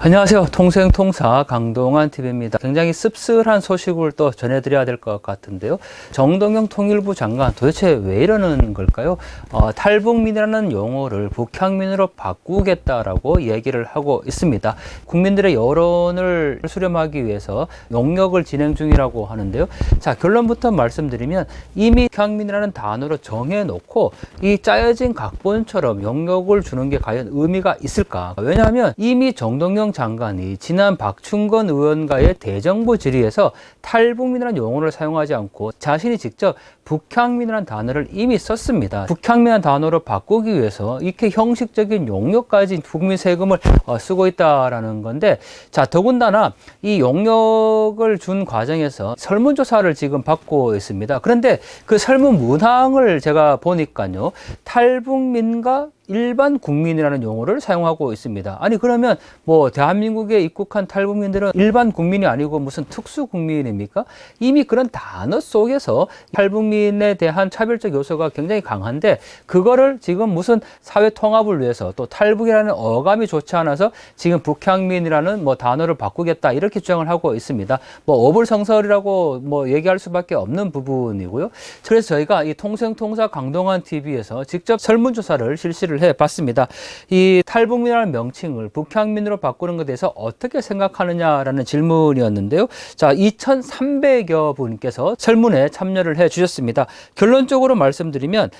안녕하세요. 통생통사 강동환 TV입니다. 굉장히 씁쓸한 소식을 또 전해드려야 될 것 같은데요. 정동영 통일부 장관 도대체 왜 이러는 걸까요? 어, 탈북민이라는 용어를 북향민으로 바꾸겠다라고 얘기를 하고 있습니다. 국민들의 여론을 수렴하기 위해서 용역을 진행 중이라고 하는데요. 자 결론부터 말씀드리면 이미 북향민이라는 단어로 정해놓고 이 짜여진 각본처럼 용역을 주는 게 과연 의미가 있을까? 왜냐하면 이미 정동영 장관이 지난 박충건 의원과의 대정부 질의에서 탈북민이라는 용어를 사용하지 않고 자신이 직접 북향민이라는 단어를 이미 썼습니다. 북향민이라는 단어로 바꾸기 위해서 이렇게 형식적인 용역까지 국민 세금을 어, 쓰고 있다라는 건데 자 더군다나 이 용역을 준 과정에서 설문조사를 지금 받고 있습니다. 그런데 그 설문 문항을 제가 보니까요 탈북민과 일반 국민이라는 용어를 사용하고 있습니다. 아니 그러면 뭐 대한민국에 입국한 탈북민들은 일반 국민이 아니고 무슨 특수 국민입니까? 이미 그런 단어 속에서 탈북민에 대한 차별적 요소가 굉장히 강한데 그거를 지금 무슨 사회 통합을 위해서 또 탈북이라는 어감이 좋지 않아서 지금 북향민이라는 뭐 단어를 바꾸겠다 이렇게 주장을 하고 있습니다. 뭐 어불성설이라고 뭐 얘기할 수밖에 없는 부분이고요. 그래서 저희가 이 통생통사 강동원 TV에서 직접 설문조사를 실시를 해 봤습니다. 이 탈북민이라는 명칭을 북향민으로 바꾸는 것에 대해서 어떻게 생각하느냐라는 질문이었는데요. 자, 2,300여 분께서 설문에 참여를 해 주셨습니다. 결론적으로 말씀드리면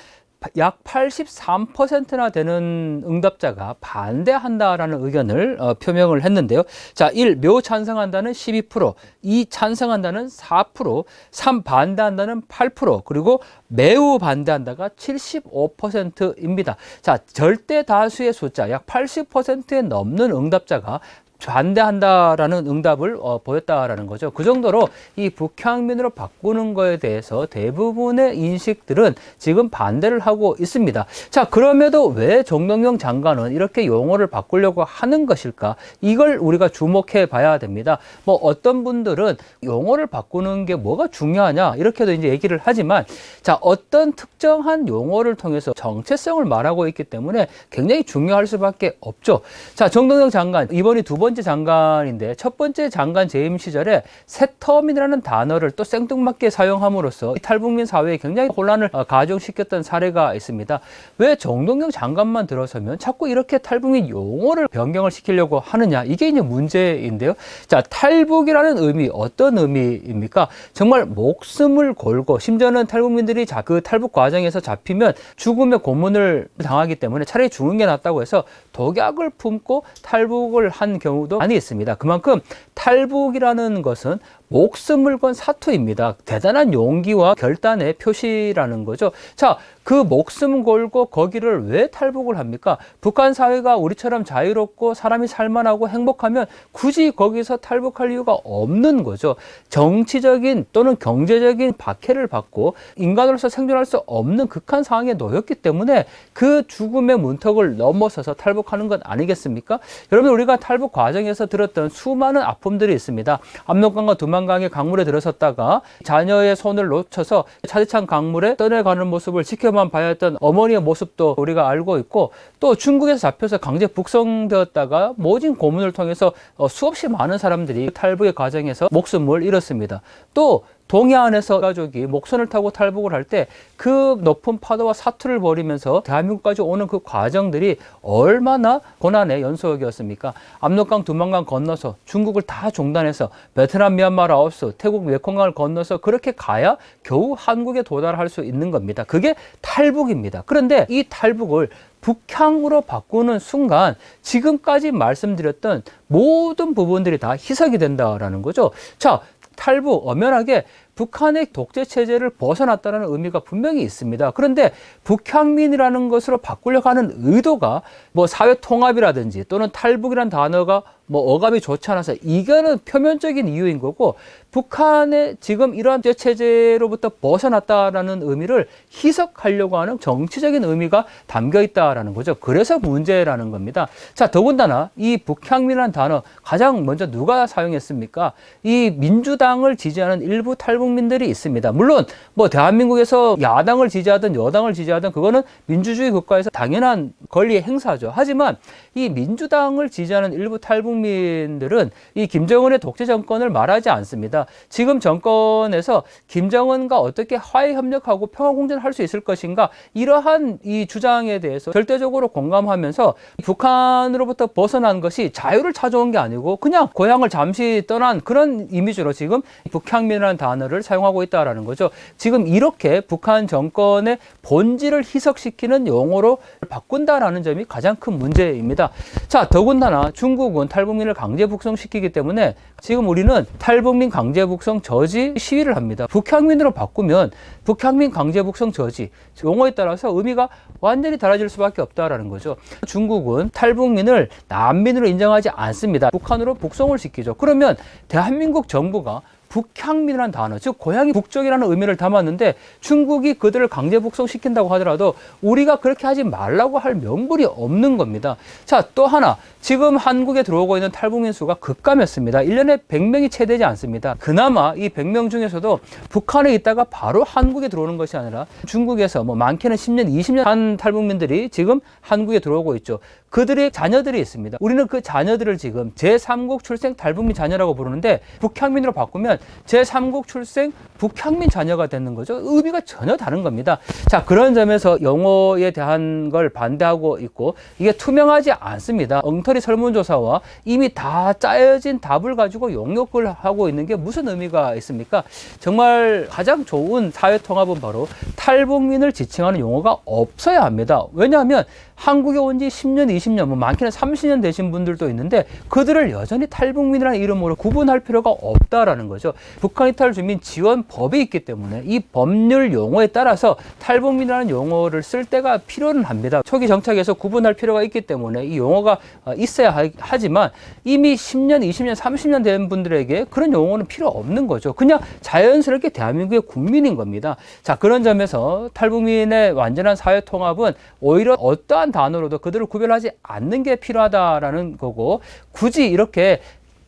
약 83%나 되는 응답자가 반대한다라는 의견을 어, 표명을 했는데요. 자, 1. 묘 찬성한다는 12%, 2. 찬성한다는 4%, 3. 반대한다는 8%, 그리고 매우 반대한다가 75%입니다. 자, 절대 다수의 숫자, 약 80%에 넘는 응답자가 반대한다라는 응답을 어, 보였다라는 거죠. 그 정도로 이 북향민으로 바꾸는 거에 대해서 대부분의 인식들은 지금 반대를 하고 있습니다. 자, 그럼에도 왜 정동영 장관은 이렇게 용어를 바꾸려고 하는 것일까? 이걸 우리가 주목해 봐야 됩니다. 뭐 어떤 분들은 용어를 바꾸는 게 뭐가 중요하냐? 이렇게도 이제 얘기를 하지만 자, 어떤 특정한 용어를 통해서 정체성을 말하고 있기 때문에 굉장히 중요할 수밖에 없죠. 자, 정동영 장관 이번이 두번 째 장관인데 첫 번째 장관 재임 시절에 새터민이라는 단어를 또 생뚱맞게 사용함으로써 이 탈북민 사회에 굉장히 혼란을 어, 가중시켰던 사례가 있습니다. 왜 정동영 장관만 들어서면 자꾸 이렇게 탈북민 용어를 변경을 시키려고 하느냐 이게 이제 문제인데요. 자 탈북이라는 의미 어떤 의미입니까? 정말 목숨을 걸고 심지어는 탈북민들이 자, 그 탈북 과정에서 잡히면 죽음의 고문을 당하기 때문에 차라리 죽는 게 낫다고 해서 독약을 품고 탈북을 한 경우 도 많이 있습니다. 그만큼 탈북이라는 것은 목숨을 건 사투입니다. 대단한 용기와 결단의 표시라는 거죠. 자, 그 목숨 걸고 거기를 왜 탈북을 합니까? 북한 사회가 우리처럼 자유롭고 사람이 살만하고 행복하면 굳이 거기서 탈북할 이유가 없는 거죠. 정치적인 또는 경제적인 박해를 받고 인간으로서 생존할 수 없는 극한 상황에 놓였기 때문에 그 죽음의 문턱을 넘어서서 탈북하는 것 아니겠습니까? 여러분 우리가 탈북 과정에서 들었던 수많은 아픔들이 있습니다. 압록강과 두만강의 강물에 들어섰다가 자녀의 손을 놓쳐서 차디찬 강물에 떠내가는 모습을 지켜만 봐야 했던 어머니의 모습도 우리가 알고 있고 또 중국에서 잡혀서 강제 북송되었다가 모진 고문을 통해서 어, 수없이 많은 사람들이 탈북의 과정에서 목숨을 잃었습니다. 또 동해안에서 가족이 목선을 타고 탈북을 할 때 그 높은 파도와 사투를 벌이면서 대한민국까지 오는 그 과정들이 얼마나 고난의 연속이었습니까? 압록강, 두만강 건너서 중국을 다 종단해서 베트남, 미얀마, 라오스, 태국, 메콩강을 건너서 그렇게 가야 겨우 한국에 도달할 수 있는 겁니다. 그게 탈북입니다. 그런데 이 탈북을 북향으로 바꾸는 순간 지금까지 말씀드렸던 모든 부분들이 다 희석이 된다라는 거죠. 자, 탈북 엄연하게 북한의 독재 체제를 벗어났다는 의미가 분명히 있습니다. 그런데 북향민이라는 것으로 바꾸려고 하는 의도가 뭐 사회 통합이라든지 또는 탈북이라는 단어가 뭐 어감이 좋지 않아서 이거는 표면적인 이유인 거고 북한의 지금 이러한 체제로부터 벗어났다라는 의미를 희석하려고 하는 정치적인 의미가 담겨 있다라는 거죠. 그래서 문제라는 겁니다. 자, 더군다나 이 북향민이라는 단어 가장 먼저 누가 사용했습니까? 이 민주당을 지지하는 일부 탈북민들이 있습니다. 물론 뭐 대한민국에서 야당을 지지하든 여당을 지지하든 그거는 민주주의 국가에서 당연한 권리 행사죠. 하지만 이 민주당을 지지하는 일부 탈북 탈북민들은 이 김정은의 독재 정권을 말하지 않습니다. 지금 정권에서 김정은과 어떻게 화해 협력하고 평화 공존할 수 있을 것인가 이러한 이 주장에 대해서 절대적으로 공감하면서 북한으로부터 벗어난 것이 자유를 찾아온 게 아니고 그냥 고향을 잠시 떠난 그런 이미지로 지금 북향민이라는 단어를 사용하고 있다라는 거죠. 지금 이렇게 북한 정권의 본질을 희석시키는 용어로 바꾼다라는 점이 가장 큰 문제입니다. 자, 더군다나 중국은 탈북 민을 강제 북송시키기 때문에 지금 우리는 탈북민 강제 북송 저지 시위를 합니다. 북향민으로 바꾸면 북향민 강제 북송 저지 용어에 따라서 의미가 완전히 달라질 수밖에 없다라는 거죠. 중국은 탈북민을 난민으로 인정하지 않습니다. 북한으로 북송을 시키죠. 그러면 대한민국 정부가 북향민이라는 단어, 즉 고향이 북쪽이라는 의미를 담았는데 중국이 그들을 강제 북송시킨다고 하더라도 우리가 그렇게 하지 말라고 할 명분이 없는 겁니다. 자, 또 하나. 지금 한국에 들어오고 있는 탈북민 수가 급감했습니다. 1년에 100명이 채 되지 않습니다. 그나마 이 100명 중에서도 북한에 있다가 바로 한국에 들어오는 것이 아니라 중국에서 뭐 많게는 10년, 20년 한 탈북민들이 지금 한국에 들어오고 있죠. 그들의 자녀들이 있습니다. 우리는 그 자녀들을 지금 제3국 출생 탈북민 자녀라고 부르는데 북향민으로 바꾸면 제3국 출생 북향민 자녀가 되는 거죠. 의미가 전혀 다른 겁니다. 자, 그런 점에서 영어에 대한 걸 반대하고 있고 이게 투명하지 않습니다. 엉터리 설문조사와 이미 다 짜여진 답을 가지고 용역을 하고 있는 게 무슨 의미가 있습니까? 정말 가장 좋은 사회 통합은 바로 탈북민을 지칭하는 용어가 없어야 합니다. 왜냐하면 한국에 온 지 10년, 20년, 뭐 많게는 30년 되신 분들도 있는데 그들을 여전히 탈북민이라는 이름으로 구분할 필요가 없다라는 거죠. 북한 이탈 주민 지원 법이 있기 때문에 이 법률 용어에 따라서 탈북민이라는 용어를 쓸 때가 필요는 합니다. 초기 정착에서 구분할 필요가 있기 때문에 이 용어가 어, 있어야 하- 하지만 이미 10년, 20년, 30년 된 분들에게 그런 용어는 필요 없는 거죠. 그냥 자연스럽게 대한민국의 국민인 겁니다. 자, 그런 점에서 탈북민의 완전한 사회 통합은 오히려 어떠한 단어로도 그들을 구별하지 않는 게 필요하다라는 거고 굳이 이렇게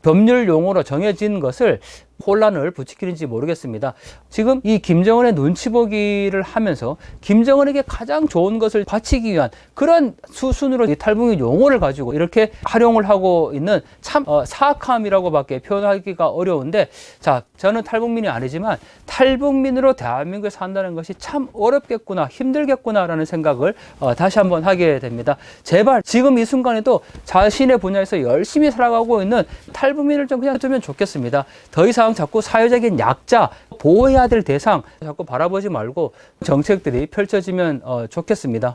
법률 용어로 정해진 것을 혼란을 부추기는지 모르겠습니다. 지금 이 김정은의 눈치 보기를 하면서 김정은에게 가장 좋은 것을 바치기 위한 그런 수순으로 이 탈북민 용어를 가지고 이렇게 활용을 하고 있는 참 어, 사악함이라고밖에 표현하기가 어려운데 자 저는 탈북민이 아니지만 탈북민으로 대한민국에 산다는 것이 참 어렵겠구나 힘들겠구나라는 생각을 어, 다시 한번 하게 됩니다. 제발 지금 이 순간에도 자신의 분야에서 열심히 살아가고 있는 탈북민을 좀 그냥 두면 좋겠습니다. 더 이상 자꾸 사회적인 약자 보호해야 될 대상 자꾸 바라보지 말고 정책들이 펼쳐지면 어, 좋겠습니다.